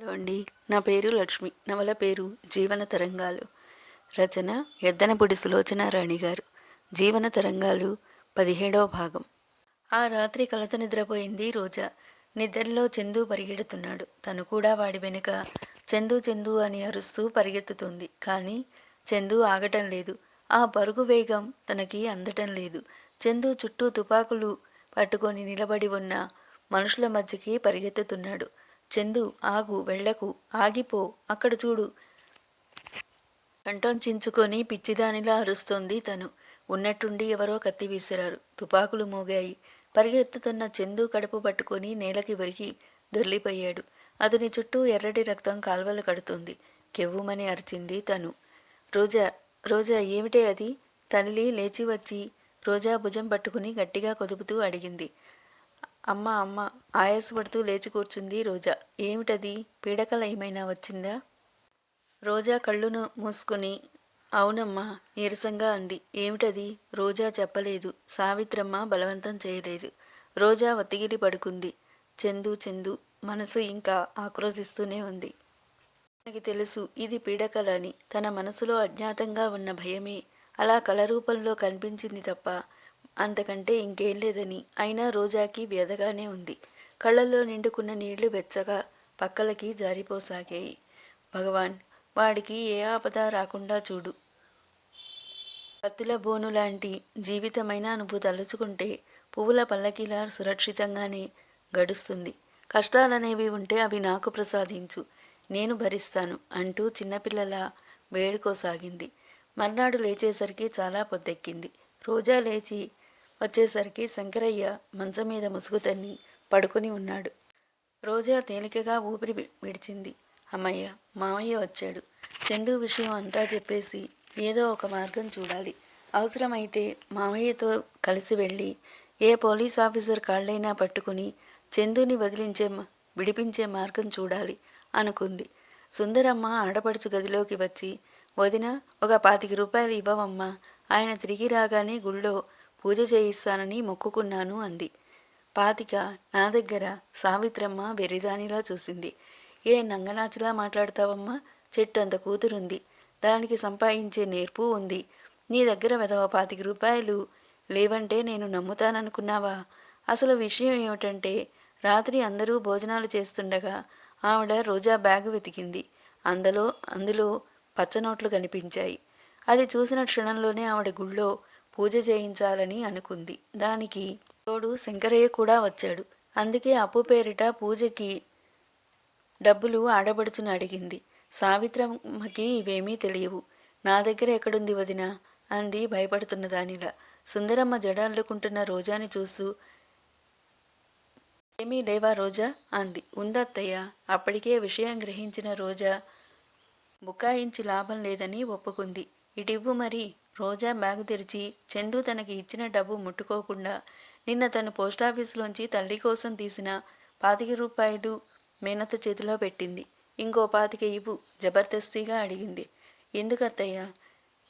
Hello అండి. నా పేరు లక్ష్మి. నవల పేరు జీవన తరంగాలు. రచన ఎద్దనపూడి సులోచన రాణి గారు. జీవన తరంగాలు పదిహేడవ భాగం. ఆ రాత్రి కలత నిద్రపోయింది రోజా. నిద్రలో చందు పరిగెడుతున్నాడు. తను కూడా వాడి వెనుక చందు చందు అని అరుస్తూ పరిగెత్తుతుంది. కానీ చందు ఆగటం లేదు. ఆ పరుగు వేగం తనకి అందటం లేదు. చందు చుట్టూ తుపాకులు పట్టుకొని నిలబడి ఉన్న మనుషుల మధ్యకి పరిగెత్తుతున్నాడు. చందు ఆగు వెళ్ళకు ఆగిపో అక్కడ చూడు. కంఠం చించుకొని పిచ్చిదానిలా అరుస్తోంది తను. ఉన్నట్టుండి ఎవరో కత్తి విసిరారు. తుపాకులు మోగాయి. పరిగెత్తుతున్న చందు కడుపు పట్టుకొని నేలకి వరికి దొర్లిపోయాడు. అతని చుట్టూ ఎర్రటి రక్తం కాల్వలు కడుతుంది. కెవ్వుమని అరిచింది తను. రోజా రోజా ఏమిటే అది? తల్లి లేచి వచ్చి రోజా భుజం పట్టుకుని గట్టిగా కొదుపుతూ అడిగింది. అమ్మ అమ్మ ఆయాసపడుతూ లేచి కూర్చుంది రోజా. ఏమిటది? పీడకల ఏమైనా వచ్చిందా? రోజా కళ్ళును మూసుకుని అవునమ్మా నీరసంగా అంది. ఏమిటది? రోజా చెప్పలేదు. సావిత్రమ్మ బలవంతం చేయలేదు. రోజా ఒత్తిగిలి పడుకుంది. చందు చందు మనసు ఇంకా ఆక్రోశిస్తూనే ఉంది. తనకి తెలుసు ఇది పీడకలని. తన మనసులో అజ్ఞాతంగా ఉన్న భయమే. అలా కళ రూపంలో కనిపించింది తప్ప అంతకంటే ఇంకేం లేదని. అయినా రోజాకి వ్యధగానే ఉంది. కళ్ళల్లో నిండుకున్న నీళ్ళు వెచ్చగా పక్కలకి జారిపోసాగాయి. భగవాన్ వాడికి ఏ ఆపద రాకుండా చూడు. కత్తుల బోను లాంటి జీవితమైనా నువ్వు తలుచుకుంటే పువ్వుల పల్లకిలా సురక్షితంగానే గడుస్తుంది. కష్టాలనేవి ఉంటే అవి నాకు ప్రసాదించు. నేను భరిస్తాను అంటూ చిన్నపిల్లల వేడుకోసాగింది. మర్నాడు లేచేసరికి చాలా పొద్దెక్కింది. రోజా లేచి వచ్చేసరికి శంకరయ్య మంచం మీద ముసుగు తన్ని పడుకుని ఉన్నాడు. రోజా తేలికగా ఊపిరి విడిచింది. అమ్మయ్య మామయ్య వచ్చాడు. చందు విషయం అంతా చెప్పేసి ఏదో ఒక మార్గం చూడాలి. అవసరమైతే మామయ్యతో కలిసి వెళ్ళి ఏ పోలీస్ ఆఫీసర్ కాళ్ళైనా పట్టుకుని చందుని వదిలించే విడిపించే మార్గం చూడాలి అనుకుంది. సుందరమ్మ ఆడపడుచు గదిలోకి వచ్చి వదిన ఒక పాతిక రూపాయలు ఇవ్వవమ్మా. ఆయన తిరిగి రాగానే గుళ్ళో పూజ చేయిస్తానని మొక్కుకున్నాను అంది. పాతిక నా దగ్గర సావిత్రమ్మ వెరిదానిలా చూసింది. ఏ నంగనాచిలా మాట్లాడతావమ్మా? చెట్టు అంత కూతురుంది. దానికి సంపాదించే నేర్పు ఉంది. నీ దగ్గర వెదవ పాతిక రూపాయలు లేవంటే నేను నమ్ముతాననుకున్నావా? అసలు విషయం ఏమిటంటే రాత్రి అందరూ భోజనాలు చేస్తుండగా ఆవిడ రోజా బ్యాగు వెతికింది. అందులో అందులో పచ్చనోట్లు కనిపించాయి. అది చూసిన క్షణంలోనే ఆవిడ గుళ్ళో పూజ చేయించాలని అనుకుంది. దానికి తోడు శంకరయ్య కూడా వచ్చాడు. అందుకే అప్పు పేరిట పూజకి డబ్బులు ఆడబడుచుని అడిగింది. సావిత్రమ్మకి ఇవేమీ తెలియవు. నా దగ్గర ఎక్కడుంది వదిన? అంది భయపడుతున్న దానిలా. సుందరమ్మ జడాల్లుకుంటున్న రోజాని చూస్తూ ఏమీ లేవా రోజా? అంది. ఉందత్తయ్య అప్పటికే విషయం గ్రహించిన రోజా బుకాయించి లాభం లేదని ఒప్పుకుంది. ఇటివ్వు మరి? రోజా బ్యాగు తెరిచి చందు తనకి ఇచ్చిన డబ్బు ముట్టుకోకుండా నిన్న తను పోస్టాఫీసులోంచి తల్లి కోసం తీసిన పాతిక రూపాయలు మేనత చేతిలో పెట్టింది. ఇంకో పాతిక ఇవ్వు జబర్దస్తిగా అడిగింది. ఎందుకు అత్తయ్య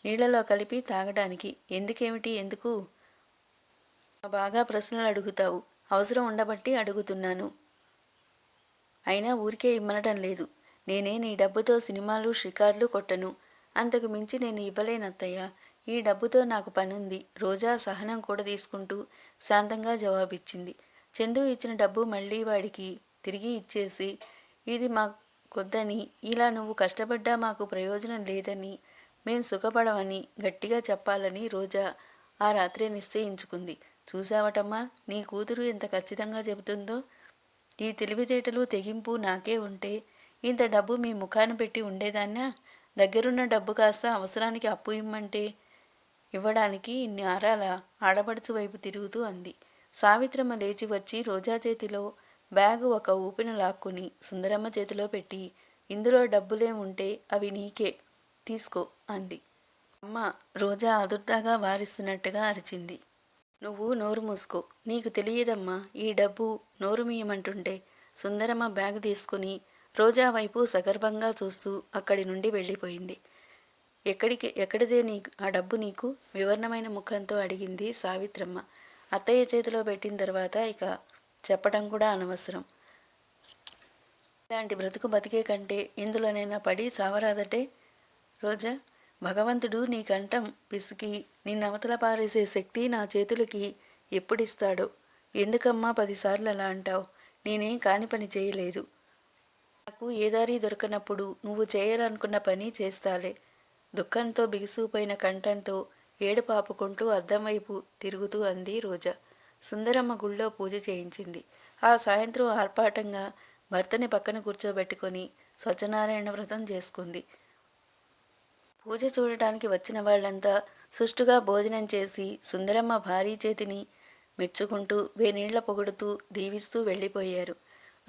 నీళ్ళలో కలిపి తాగడానికి ఎందుకేమిటి? ఎందుకు? బాగా ప్రశ్నలు అడుగుతావు. అవసరం ఉండబట్టి అడుగుతున్నాను. అయినా ఊరికే ఇమ్మనటం లేదు. నేనే నీ డబ్బుతో సినిమాలు షికార్లు కొట్టను. అంతకు మించి నేను ఇవ్వలేనత్తయ్య. ఈ డబ్బుతో నాకు పనుంది. రోజా సహనం కూడా తీసుకుంటూ శాంతంగా జవాబిచ్చింది. చందు ఇచ్చిన డబ్బు మళ్ళీ వాడికి తిరిగి ఇచ్చేసి ఇది మా కొద్దని ఇలా నువ్వు కష్టపడ్డా మాకు ప్రయోజనం లేదని మేం సుఖపడమని గట్టిగా చెప్పాలని రోజా ఆ రాత్రే నిశ్చయించుకుంది. చూసావటమ్మా నీ కూతురు ఎంత ఖచ్చితంగా చెబుతుందో? ఈ తెలివితేటలు తెగింపు నాకే ఉంటే ఇంత డబ్బు మీ ముఖాన పెట్టి ఉండేదాన్నా? దగ్గరున్న డబ్బు కాస్త అవసరానికి అప్పు ఇమ్మంటే ఇవ్వడానికి ఇన్ని ఆరాల ఆడబడుచు వైపు తిరుగుతూ అంది. సావిత్రమ్మ లేచి వచ్చి రోజా చేతిలో బ్యాగు ఒక ఊపిన లాక్కుని సుందరమ్మ చేతిలో పెట్టి ఇందులో డబ్బులేముంటే అవి నీకే తీసుకో అంది. అమ్మ రోజా అదుర్దాగా వారిస్తున్నట్టుగా అరిచింది. నువ్వు నోరు మూసుకో నీకు తెలియదమ్మా ఈ డబ్బు నోరు మీయమంటుంటే సుందరమ్మ బ్యాగ్ తీసుకుని రోజా వైపు సగర్భంగా చూస్తూ అక్కడి నుండి వెళ్ళిపోయింది. ఎక్కడికి ఎక్కడిదే నీ ఆ డబ్బు నీకు వివరణమైన ముఖంతో అడిగింది సావిత్రమ్మ. అత్తయ్య చేతిలో పెట్టిన తర్వాత ఇక చెప్పడం కూడా అనవసరం. ఇలాంటి బ్రతుకు బతికే కంటే ఇందులోనైనా పడి సావరాదటే రోజా భగవంతుడు నీ కంఠం పిసికి నిన్నవతల పారేసే శక్తి నా చేతులకి ఎప్పుడిస్తాడో? ఎందుకమ్మా పదిసార్లు అలా అంటావు? నేనేం కాని పని చేయలేదు. నాకు ఏ దారి దొరకనప్పుడు నువ్వు చేయాలనుకున్న పని చేస్తాలే. దుఃఖంతో బిగుసుకుపోయిన కంఠంతో ఏడు పాపుకుంటూ అద్దం వైపు తిరుగుతూ అంది రోజా. సుందరమ్మ గుళ్ళో పూజ చేయించింది. ఆ సాయంత్రం ఆర్పాటంగా భర్తని పక్కన కూర్చోబెట్టుకొని సత్యనారాయణ వ్రతం చేసుకుంది. పూజ చూడటానికి వచ్చిన వాళ్ళంతా సుష్టుగా భోజనం చేసి సుందరమ్మ భారీ చేతిని మెచ్చుకుంటూ వేనీళ్ళ పొగుడుతూ దీవిస్తూ వెళ్ళిపోయారు.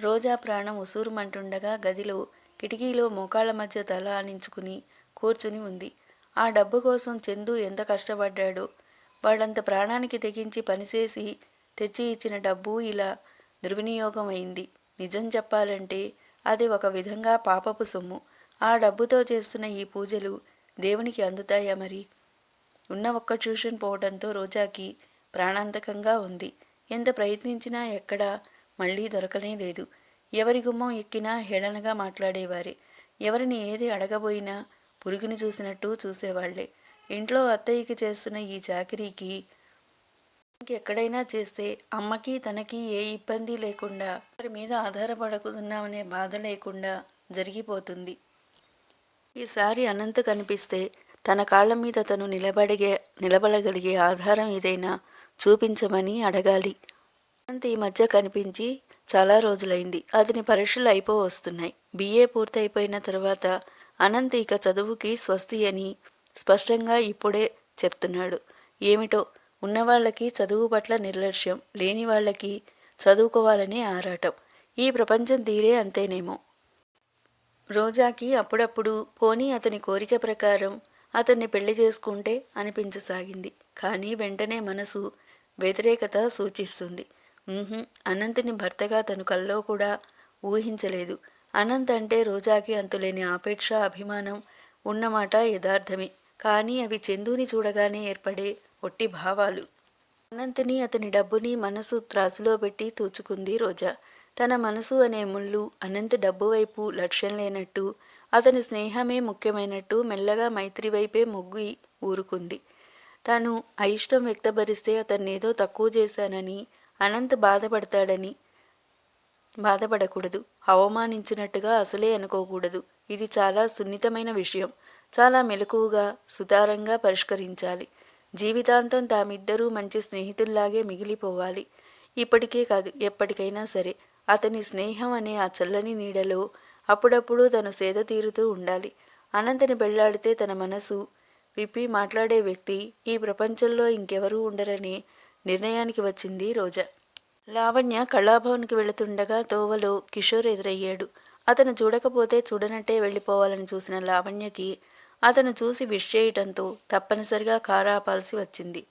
రోజా ప్రాణం ఉసూరుమంటుండగా గదిలో కిటికీలో మోకాళ్ళ మధ్య తల ఆనించుకుని కూర్చుని ఉంది. ఆ డబ్బు కోసం చందు ఎంత కష్టపడ్డాడో వాళ్ళంత ప్రాణానికి తెగించి పనిచేసి తెచ్చి ఇచ్చిన డబ్బు ఇలా దుర్వినియోగం అయింది నిజం చెప్పాలంటే అది ఒక విధంగా పాపపు సొమ్ము. ఆ డబ్బుతో చేస్తున్న ఈ పూజలు దేవునికి అందుతాయా మరి? ఉన్న ఒక్క ట్యూషన్ పోవడంతో రోజాకి ప్రాణాంతకంగా ఉంది. ఎంత ప్రయత్నించినా ఎక్కడా మళ్ళీ దొరకనే లేదు. ఎవరి గుమ్మం ఎక్కినా హేళనగా మాట్లాడేవారే. ఎవరిని ఏది అడగబోయినా పురుగుని చూసినట్టు చూసేవాళ్ళే ఇంట్లో అత్తయ్యకి చేస్తున్న ఈ చాకరీకి ఎక్కడైనా చేస్తే అమ్మకి తనకి ఏ ఇబ్బంది లేకుండా వారి మీద ఆధారపడకున్నామనే బాధ లేకుండా జరిగిపోతుంది. ఈసారి అనంత కనిపిస్తే తన కాళ్ళ మీద తను నిలబడిగే నిలబడగలిగే ఆధారం ఏదైనా చూపించమని అడగాలి. అనంత్ ఈ మధ్య కనిపించి చాలా రోజులైంది. అతని పరీక్షలు అయిపో వస్తున్నాయి. బిఏ పూర్తయిపోయిన తర్వాత అనంత్ ఇక చదువుకి స్వస్తి అని స్పష్టంగా ఇప్పుడే చెప్తున్నాడు. ఏమిటో? ఉన్నవాళ్ళకి చదువు పట్ల నిర్లక్ష్యం లేని వాళ్ళకి చదువుకోవాలనే ఆరాటం. ఈ ప్రపంచం తీరే అంతేనేమో. రోజాకి అప్పుడప్పుడు పోనీ అతని కోరిక ప్రకారం అతన్ని పెళ్ళి చేసుకుంటే అనిపించసాగింది. కానీ వెంటనే మనసు వ్యతిరేకత సూచిస్తుంది. అనంతిని భర్తగా తను కల్లో కూడా ఊహించలేదు. అనంత్ అంటే రోజాకి అంతులేని ఆపేక్ష అభిమానం ఉన్నమాట యథార్థమే. కానీ అవి చందుని చూడగానే ఏర్పడే ఒట్టి భావాలు. అనంత్ని అతని డబ్బుని మనసు త్రాసులో పెట్టి తూచుకుంది రోజా. తన మనసు అనే ముళ్ళు అనంత్ డబ్బు వైపు లక్ష్యం లేనట్టు అతని స్నేహమే ముఖ్యమైనట్టు మెల్లగా మైత్రి వైపే మొగ్గి ఊరుకుంది. తాను అయిష్టం వ్యక్తపరిస్తే అతన్నేదో తక్కువ చేశానని అనంత్ బాధపడతాడని బాధపడకూడదు. అవమానించినట్టుగా అసలే అనుకోకూడదు. ఇది చాలా సున్నితమైన విషయం. చాలా మెలకువగా సుతారంగా పరిష్కరించాలి. జీవితాంతం తామిద్దరూ మంచి స్నేహితుల్లాగే మిగిలిపోవాలి. ఇప్పటికే కాదు ఎప్పటికైనా సరే. అతని స్నేహం అనే ఆ చల్లని నీడలో అప్పుడప్పుడు తను సేద తీరుతూ ఉండాలి. అనంతని పెళ్ళాడితే తన మనసు విప్పి మాట్లాడే వ్యక్తి ఈ ప్రపంచంలో ఇంకెవరూ ఉండరనే నిర్ణయానికి వచ్చింది రోజా. లావణ్య కళాభవన్కి వెళుతుండగా తోవలు కిషోర్ ఎదురయ్యాడు. అతను చూడకపోతే చూడనట్టే వెళ్ళిపోవాలని చూసిన లావణ్యకి అతను చూసి విష్ చేయటంతో తప్పనిసరిగా కారాపాల్సి వచ్చింది.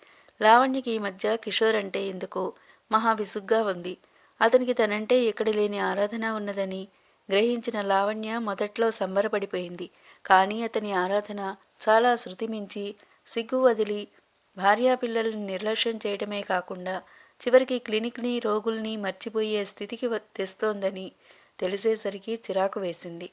లావణ్యకి ఈ మధ్య కిషోర్ అంటే ఎందుకో మహా విసుగ్గా ఉంది. అతనికి తనంటే ఎక్కడ లేని ఆరాధన ఉన్నదని గ్రహించిన లావణ్య మొదట్లో సంబరపడిపోయింది. కానీ అతని ఆరాధన చాలా శృతిమించి సిగ్గు వదిలి భార్యాపిల్లల్ని నిర్లక్ష్యం చేయడమే కాకుండా చివరికి క్లినిక్ని రోగుల్ని మర్చిపోయే స్థితికి వ- తెస్తోందని తెలిసేసరికి చిరాకు వేసింది.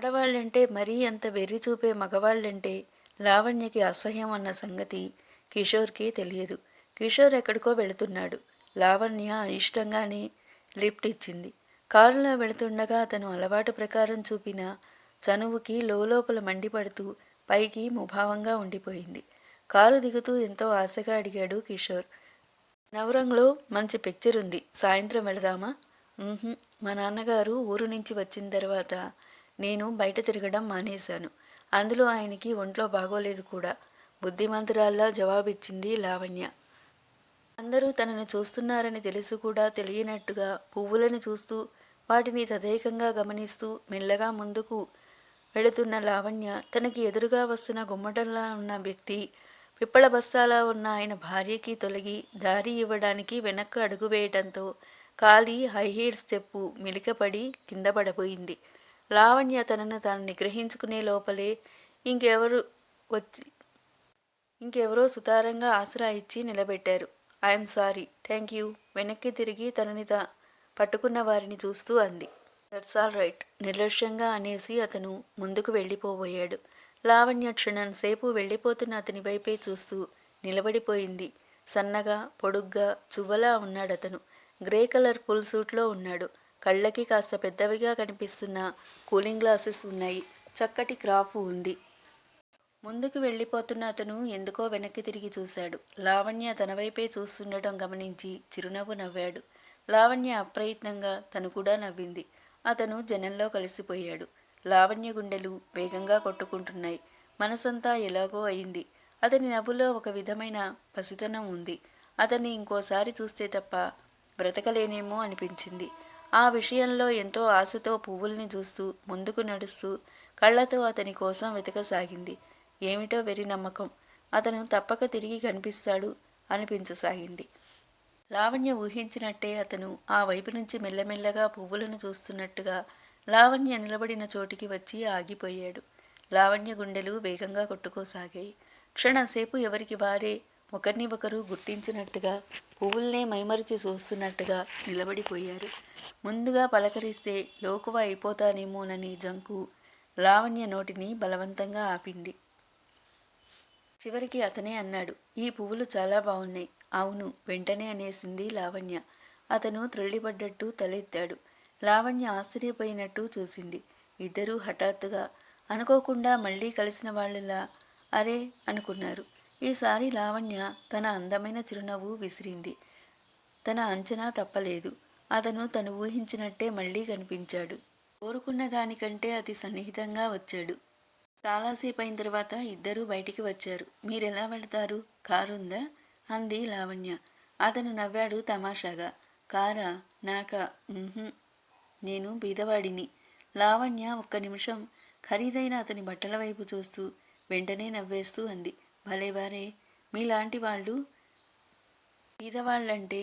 ఆడవాళ్ళంటే మరీ అంత వెర్రి చూపే మగవాళ్ళంటే లావణ్యకి అసహ్యం అన్న సంగతి కిషోర్కి తెలియదు. కిషోర్ ఎక్కడికో వెళుతున్నాడు. లావణ్య ఇష్టంగానే లిఫ్ట్ ఇచ్చింది. కారులో వెళుతుండగా అతను అలవాటు ప్రకారం చూపిన చనువుకి లోపల మండిపడుతూ పైకి ముభావంగా ఉండిపోయింది. కారు దిగుతూ ఎంతో ఆశగా అడిగాడు కిషోర్. నవరంలో మంచి పిక్చర్ ఉంది. సాయంత్రం వెళదామా? మా నాన్నగారు ఊరు నుంచి వచ్చిన తర్వాత నేను బయట తిరగడం మానేశాను. అందులో ఆయనకి ఒంట్లో బాగోలేదు కూడా. బుద్ధిమంతురాల్లా జవాబిచ్చింది లావణ్య. అందరూ తనను చూస్తున్నారని తెలుసు కూడా తెలియనట్టుగా పువ్వులను చూస్తూ వాటిని తదేకంగా గమనిస్తూ మెల్లగా ముందుకు వెళుతున్న లావణ్య తనకి ఎదురుగా వస్తున్న గుమ్మటంలా ఉన్న వ్యక్తి పిప్పళ బస్తాలా ఉన్న ఆయన భార్యకి తొలగి దారి ఇవ్వడానికి వెనక్కు అడుగు వేయటంతో కాలి హైహీల్ స్టెప్పు మిలికపడి కింద పడబోయింది. లావణ్య తనను తాను నిగ్రహించుకునే లోపలే ఇంకెవరు వచ్చి ఇంకెవరో సుతారంగా ఆసరా ఇచ్చి నిలబెట్టారు. I'm sorry thank you. వెనక్కి తిరిగి తనని తా పట్టుకున్న వారిని చూస్తూ అంది. దట్స్ ఆల్ రైట్ నిర్లక్ష్యంగా అనేసి అతను ముందుకు వెళ్ళిపోబోయాడు. లావణ్య క్షణం సేపు వెళ్ళిపోతున్న అతని వైపే చూస్తూ నిలబడిపోయింది. సన్నగా పొడుగ్గా చువ్వలా ఉన్నాడతను. గ్రే కలర్ ఫుల్ సూట్లో ఉన్నాడు. కళ్ళకి కాస్త పెద్దవిగా కనిపిస్తున్న కూలింగ్ గ్లాసెస్ ఉన్నాయి. చక్కటి క్రాఫ్ ఉంది. ముందుకు వెళ్ళిపోతున్న అతను ఎందుకో వెనక్కి తిరిగి చూశాడు. లావణ్య తన వైపే చూస్తుండటం గమనించి చిరునవ్వు నవ్వాడు. లావణ్య అప్రయత్నంగా తను కూడా నవ్వింది. అతను జనంలో కలిసిపోయాడు. లావణ్య గుండెలు వేగంగా కొట్టుకుంటున్నాయి. మనసంతా ఎలాగో అయింది. అతని నవ్వులో ఒక విధమైన పసితనం ఉంది. అతన్ని ఇంకోసారి చూస్తే తప్ప బ్రతకలేనేమో అనిపించింది. ఆ విషయంలో ఎంతో ఆశతో పువ్వుల్ని చూస్తూ ముందుకు నడుస్తూ కళ్ళతో అతని కోసం వెతకసాగింది. ఏమిటో వెరి నమ్మకం. అతను తప్పక తిరిగి కనిపిస్తాడు అనిపించసాగింది. లావణ్య ఊహించినట్టే అతను ఆ వైపు నుంచి మెల్లమెల్లగా పువ్వులను చూస్తున్నట్టుగా లావణ్య నిలబడిన చోటికి వచ్చి ఆగిపోయాడు. లావణ్య గుండెలు వేగంగా కొట్టుకోసాగాయి. క్షణసేపు ఎవరికి వారే ఒకరిని ఒకరు గుర్తించినట్టుగా పువ్వుల్నే మైమరిచి చూస్తున్నట్టుగా నిలబడిపోయారు. ముందుగా పలకరిస్తే లోకువ అయిపోతానేమోనని జంకు లావణ్య నోటిని బలవంతంగా ఆపింది. చివరికి అతనే అన్నాడు ఈ పువ్వులు చాలా బాగున్నాయి అవును వెంటనే అనేసింది లావణ్య. అతను త్రుళ్ళిపడ్డట్టు తలెత్తాడు. లావణ్య ఆశ్చర్యపోయినట్టు చూసింది. ఇద్దరూ హఠాత్తుగా అనుకోకుండా మళ్ళీ కలిసిన వాళ్ళలా అరే అనుకున్నారు. ఈసారి లావణ్య తన అందమైన చిరునవ్వు విసిరింది. తన అంచనా తప్పలేదు. అతను తను ఊహించినట్టే మళ్ళీ కనిపించాడు. కోరుకున్న దానికంటే అతి సన్నిహితంగా వచ్చాడు. చాలాసేపు అయిన తర్వాత ఇద్దరూ బయటికి వచ్చారు. మీరెలా వెళతారు? కారుందా? అంది లావణ్య. అతను నవ్వాడు తమాషాగా. కారా? నాక? నేను బీదవాడిని. లావణ్య ఒక్క నిమిషం ఖరీదైన అతని బట్టల వైపు చూస్తూ వెంటనే నవ్వేస్తూ అంది. భలేవారే మీలాంటి వాళ్ళు బీదవాళ్ళంటే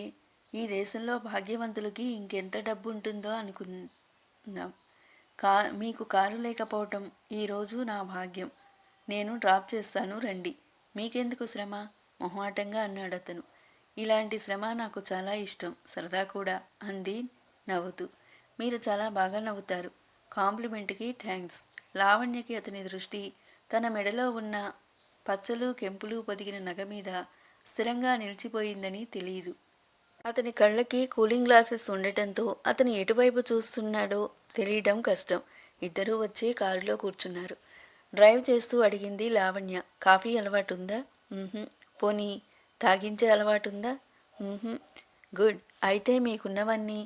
ఈ దేశంలో భాగ్యవంతులకి ఇంకెంత డబ్బు ఉంటుందో అనుకుందాం. కా మీకు కారు లేకపోవటం ఈరోజు నా భాగ్యం. నేను డ్రాప్ చేస్తాను రండి. మీకెందుకు శ్రమ? మొహమాటంగా అన్నాడు అతను ఇలాంటి శ్రమ నాకు చాలా ఇష్టం. సరదా కూడా అంది నవ్వుతూ. మీరు చాలా బాగా నవ్వుతారు. కాంప్లిమెంట్కి థ్యాంక్స్ లావణ్యకి అతని దృష్టి తన మెడలో ఉన్న పచ్చలు కెంపులు పొదిగిన నగ మీద స్థిరంగా నిలిచిపోయిందని తెలియదు అతని కళ్ళకి కూలింగ్ గ్లాసెస్ ఉండటంతో అతను ఎటువైపు చూస్తున్నాడో తెలియడం కష్టం. ఇద్దరూ వచ్చి కారులో కూర్చున్నారు. డ్రైవ్ చేస్తూ అడిగింది లావణ్య. కాఫీ అలవాటుందా? ఉందా పోనీ తాగించే అలవాటుందా? ఉందా గుడ్. అయితే మీకున్నవన్నీ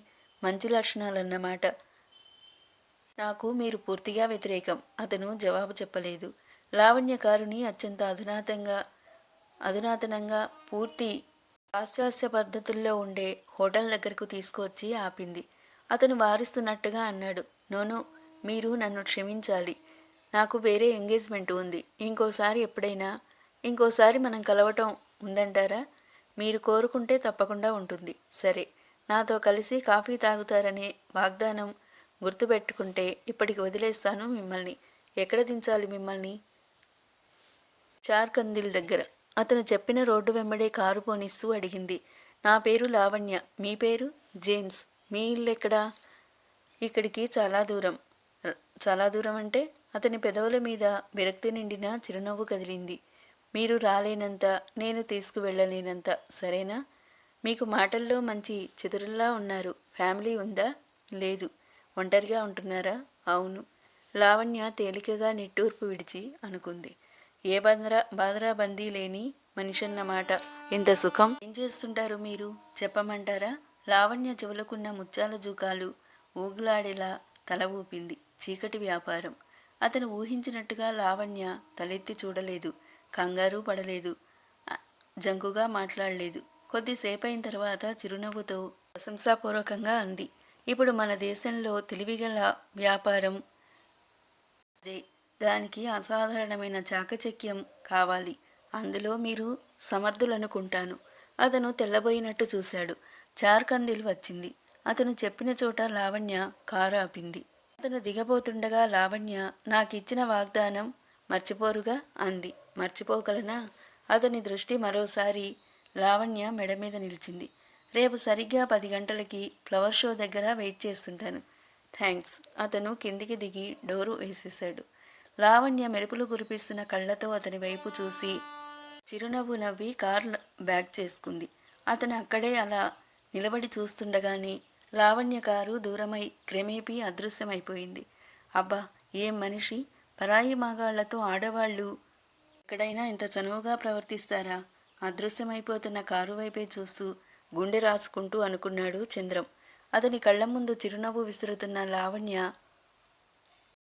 మంచి లక్షణాలన్నమాట. నాకు మీరు పూర్తిగా వ్యతిరేకం. అతను జవాబు చెప్పలేదు. లావణ్య కారుని అత్యంత అధునాతంగా అధునాతనంగా పూర్తి పాశ్చాత్య పద్ధతుల్లో ఉండే హోటల్ దగ్గరకు తీసుకువచ్చి ఆపింది. అతను వారిస్తున్నట్టుగా అన్నాడు. నోనో మీరు నన్ను క్షమించాలి. నాకు వేరే ఎంగేజ్మెంట్ ఉంది. ఇంకోసారి ఎప్పుడైనా ఇంకోసారి మనం కలవటం ఉందంటారా? మీరు కోరుకుంటే తప్పకుండా ఉంటుంది. సరే. నాతో కలిసి కాఫీ తాగుతారనే వాగ్దానం గుర్తుపెట్టుకుంటే ఇప్పటికి వదిలేస్తాను మిమ్మల్ని. ఎక్కడ దించాలి మిమ్మల్ని? చార్కందిల్ దగ్గర. అతను చెప్పిన రోడ్డు వెంబడే కారు పోనిస్తూ అడిగింది. నా పేరు లావణ్య. మీ పేరు? జేమ్స్. మీ ఇల్లు ఎక్కడా? ఇక్కడికి చాలా దూరం. చాలా దూరం అంటే అతని పెదవుల మీద విరక్తి నిండిన చిరునవ్వు కదిలింది. మీరు రాలేనంత నేను తీసుకువెళ్ళలేనంత. సరేనా? మీకు మాటల్లో మంచి చతురుల్లా ఉన్నారు. ఫ్యామిలీ ఉందా? లేదు. ఒంటరిగా ఉంటున్నారా? అవును. లావణ్య తేలికగా నిట్టూర్పు విడిచి అనుకుంది. ఏ బందరా బాదరా బందీ లేని మనిషన్నమాట ఇంత సుఖం. ఏం చేస్తుంటారు మీరు? చెప్పమంటారా? లావణ్య చెవులకున్న ముత్యాల జూకాలు ఊగులాడేలా తల ఊపింది. చీకటి వ్యాపారం. అతను ఊహించినట్టుగా లావణ్య తలెత్తి చూడలేదు. కంగారు పడలేదు. జంకుగా మాట్లాడలేదు. కొద్దిసేపు అయిన తర్వాత చిరునవ్వుతో ప్రశంసాపూర్వకంగా అంది. ఇప్పుడు మన దేశంలో తెలివిగల వ్యాపారం అదే. దానికి అసాధారణమైన చాకచక్యం కావాలి. అందులో మీరు సమర్థులనుకుంటాను. అతను తెల్లబోయినట్టు చూశాడు. చార్కందిల్ వచ్చింది. అతను చెప్పిన చోట లావణ్య కారు ఆపింది. అతను దిగబోతుండగా లావణ్య నాకిచ్చిన వాగ్దానం మర్చిపోరుగా అంది. మర్చిపోగలనా? అతని దృష్టి మరోసారి లావణ్య మెడ మీద నిలిచింది. రేపు సరిగ్గా పది గంటలకి ఫ్లవర్ షో దగ్గర వెయిట్ చేస్తుంటాను. థ్యాంక్స్ అతను కిందికి దిగి డోరు వేసేశాడు. లావణ్య మెరుపులు కురిపిస్తున్న కళ్ళతో అతని వైపు చూసి చిరునవ్వు నవ్వి కార్ బ్యాక్ చేసుకుంది. అతను అక్కడే అలా నిలబడి చూస్తుండగానే లావణ్య కారు దూరమై క్రమేపీ అదృశ్యమైపోయింది. అబ్బా ఏం మనిషి? పరాయి మాగాళ్ళతో ఆడవాళ్ళు ఎక్కడైనా ఇంత చనువుగా ప్రవర్తిస్తారా? అదృశ్యమైపోతున్న కారు వైపే చూస్తూ గుండె రాసుకుంటూ అనుకున్నాడు చంద్రం. అతని కళ్ళ ముందు చిరునవ్వు విసురుతున్న లావణ్య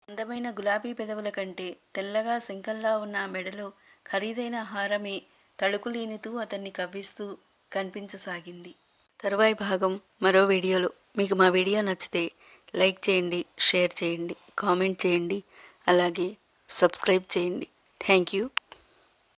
అందమైన గులాబీ పెదవుల కంటే తెల్లగా శంఖంలా ఉన్న మెడలో ఖరీదైన హారమే తళుకులీనితూ అతన్ని కవ్విస్తూ కనిపించసాగింది. తరువాయి భాగం మరో వీడియోలో. మీకు మా వీడియో నచ్చితే లైక్ చేయండి షేర్ చేయండి కామెంట్ చేయండి అలాగే సబ్స్క్రైబ్ చేయండి. Thank you.